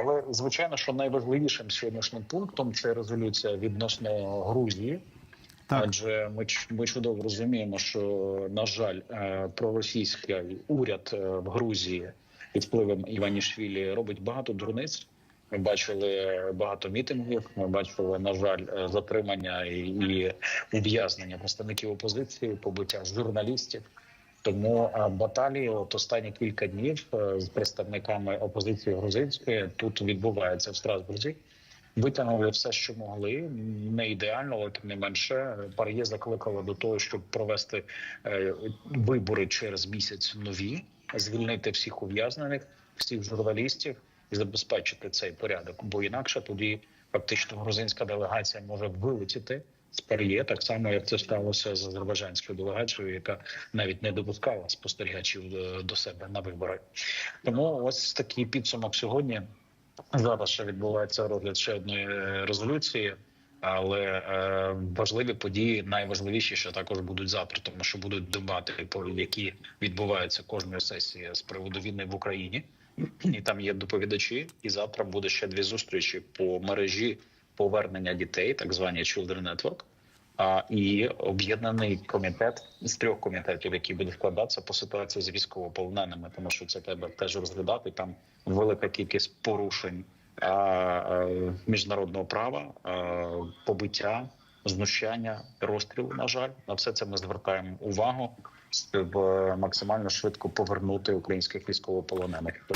Але звичайно, що найважливішим сьогоднішнім пунктом це резолюція відносно Грузії. Так. Адже ми ми чудово розуміємо, що на жаль, е, проросійський уряд е, в Грузії під впливом Іванішвілі робить багато дурниць. Ми бачили багато мітингів. Ми бачили, на жаль, е, затримання і, і ув'язнення представників опозиції, побиття журналістів. Тому баталії, от останні кілька днів е, з представниками опозиції грузинської тут відбувається в Страсбурзі. Витягнули все, що могли. Не ідеально, але тим не менше. Пар'є закликало до того, щоб провести е, вибори через місяць нові, звільнити всіх ув'язнених, всіх журналістів і забезпечити цей порядок. Бо інакше тоді фактично грузинська делегація може вилетіти з Пар'є, так само як це сталося з азербайджанською делегацією, яка навіть не допускала спостерігачів е, до себе на вибори. Тому ось такий підсумок сьогодні. Зараз ще відбувається розгляд ще одної е, резолюції, але е, важливі події, найважливіші ще також будуть завтра, тому що будуть дебати, які відбуваються кожної сесії з приводу війни в Україні, і там є доповідачі. І завтра буде ще дві зустрічі по мережі повернення дітей, так звані Children Network. А і об'єднаний комітет з трьох комітетів, які будуть вкладатися по ситуації з військовополоненими, тому що це треба теж розглядати. Там велика кількість порушень а, міжнародного права, а, побиття, знущання, розстріл. На жаль, на все це ми звертаємо увагу, щоб е, максимально швидко повернути українських військовополонених.